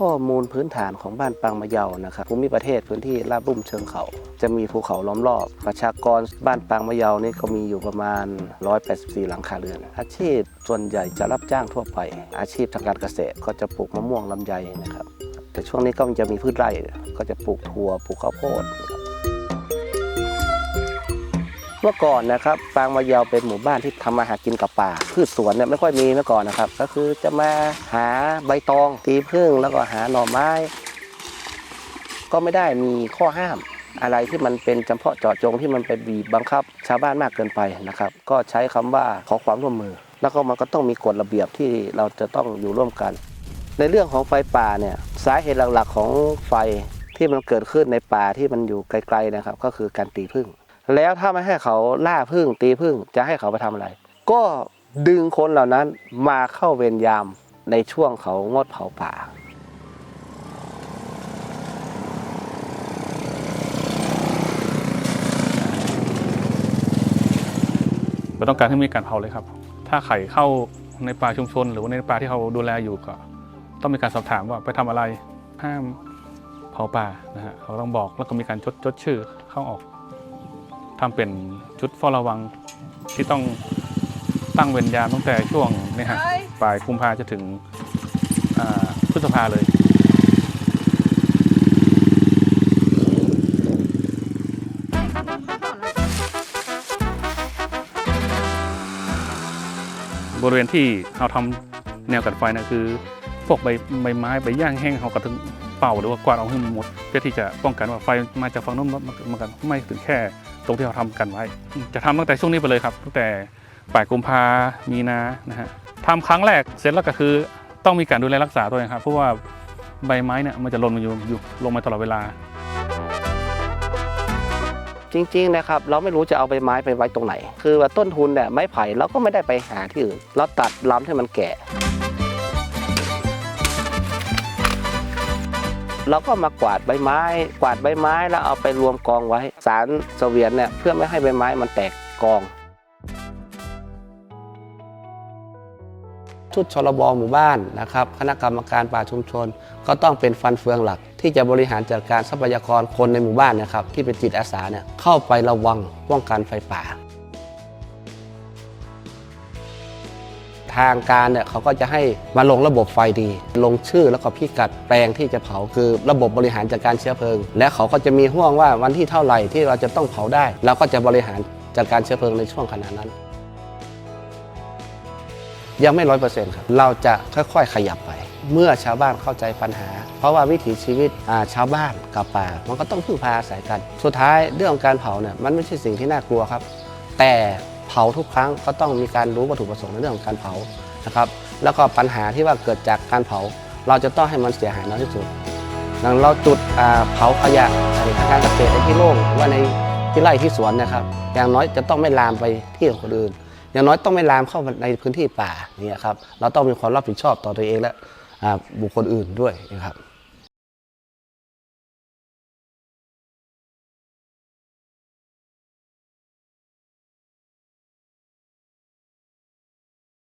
ข้อมูลพื้นฐานของบ้านปางมะเยานะครับภูมิประเทศพื้นที่ราบลุ่มเชิงเขา จะมีภูเขาล้อมรอบ ประชากรบ้านปางมะเยานี่ก็มีอยู่ประมาณ 184 หลังคาเรือน อาชีพส่วนใหญ่จะรับจ้างทั่วไป อาชีพทางการเกษตรก็จะปลูกมะม่วงลำไยนะครับแต่ช่วงนี้ก็จะมีพืชไร่ก็จะปลูกถั่วปลูกข้าวโพดนะครับ เมื่อก่อนนะครับปางมะยาวเป็นหมู่บ้านที่ทำมาหากินกับป่าพืชสวนเนี่ยไม่ค่อยมีเมื่อก่อนนะครับ ก็คือจะมาหาใบตองตีพึ่งแล้วก็หาหน่อไม้ ก็ไม่ได้มีข้อห้ามอะไรที่มันเป็นจำเพาะเจาะจงที่มันไปบีบบังคับ ชาวบ้านมากเกินไปนะครับ ก็ใช้คำว่าขอความร่วมมือ แล้วก็มันก็ต้องมีกฎระเบียบที่เราจะต้องอยู่ร่วมกัน ในเรื่องของไฟป่าเนี่ยสาเหตุหลักๆของไฟที่มันเกิดขึ้นในป่าที่มันอยู่ไกลๆนะครับ ก็คือการตีพึ่ง แล้วถ้าไม่ให้เขาล่าพึ่งตีพึ่งจะให้เขาไปทำอะไร ก็ดึงคนเหล่านั้นมาเข้าเวรยามในช่วงเขางดเผาป่าเราต้องการให้มีการเผาเลยครับ ถ้าไข่เข้าในป่าชุมชน หรือในป่าที่เขาดูแลอยู่ก็ต้องมีการสอบถามว่าไปทำอะไรห้ามเผาป่านะฮะเขาต้องบอกแล้วก็มีการจดจดชื่อเข้าออก ทำเป็นชุดเฝ้าระวังที่ต้องตั้งเวรยามตั้งแต่ช่วงเนี่ยฮะปลายกุมภาจะถึงอ่าพฤษภาเลยบริเวณที่เราทำแนวกันไฟนะคือพวกใบใบไม้ใบย่างแห้งเขาก็ถึงเป่าหรือว่ากวาดเอาให้มันหมดเพื่อที่จะป้องกันว่าไฟมาจากฝั่งโน้นมันมันกันไม่ถึงแค่ ตรงที่เราทำกันไว้ จะทำตั้งแต่ช่วงนี้ไปเลยครับ ตั้งแต่ปลายกุมภามีนานะฮะทำครั้งแรกเสร็จแล้วก็คือต้องมีการดูแลรักษาด้วยครับเพราะว่าใบไม้เนี่ยมันจะหล่นมาอยู่อยู่ลงมาตลอดเวลา จริงๆนะครับ เราไม่รู้จะเอาใบไม้ไปไว้ตรงไหน คือว่าต้นทุนเนี่ยไม้ไผ่เราก็ไม่ได้ไปหาที่อื่น เราตัดลำให้มันแก่ เราก็มากวาดใบไม้ กวาดใบไม้แล้วเอาไปรวมกองไว้ สารเสวียนเนี่ยเพื่อไม่ให้ใบไม้มันแตกกอง ชุดชลบหมู่บ้านนะครับ คณะกรรมการป่าชุมชน ก็ต้องเป็นฟันเฟืองหลัก ที่จะบริหารจัดการทรัพยากรคนในหมู่บ้านนะครับ ที่เป็นจิตอาสาเนี่ยเข้าไประวังป้องกันไฟป่า ทางการเนี่ยเขาก็จะให้มาลงระบบไฟดี ลงชื่อแล้วก็พิกัดแปลงที่จะเผาคือระบบบริหารจัดการเชื้อเพลิง และเขาก็จะมีห่วงว่าวันที่เท่าไหร่ที่เราจะต้องเผาได้เราก็จะบริหารจัดการเชื้อเพลิงในช่วงขณะนั้น ยังไม่ร้อยเปอร์เซ็นต์ครับเราจะค่อยๆ ขยับไป เมื่อชาวบ้านเข้าใจปัญหา เพราะว่าวิถีชีวิตาชาวบ้านกับป่า มันก็ต้องพึ่งพาอาศัยกัน สุดท้ายเรื่องของการเผาเนี่ยมันไม่ใช่สิ่งที่น่ากลัวครับ แต่ เผาทุกครั้งก็ต้องมีการรู้วัตถุประสงค์ในเรื่องของการเผานะครับแล้วก็ปัญหาที่ว่าเกิดจากการเผา เราจะต้องให้มันเสียหายน้อยที่สุดอย่างเราจุดเผาขยะในทางการเกษตรในที่โล่งหรือว่าในที่ไร่ที่สวนนะครับ อย่างน้อยจะต้องไม่ลามไปที่ของคนอื่น อย่างน้อยต้องไม่ลามเข้าในพื้นที่ป่าเนี่ยครับเราต้องมีความรับผิดชอบต่อตัวเองและบุคคลอื่นด้วยนะครับ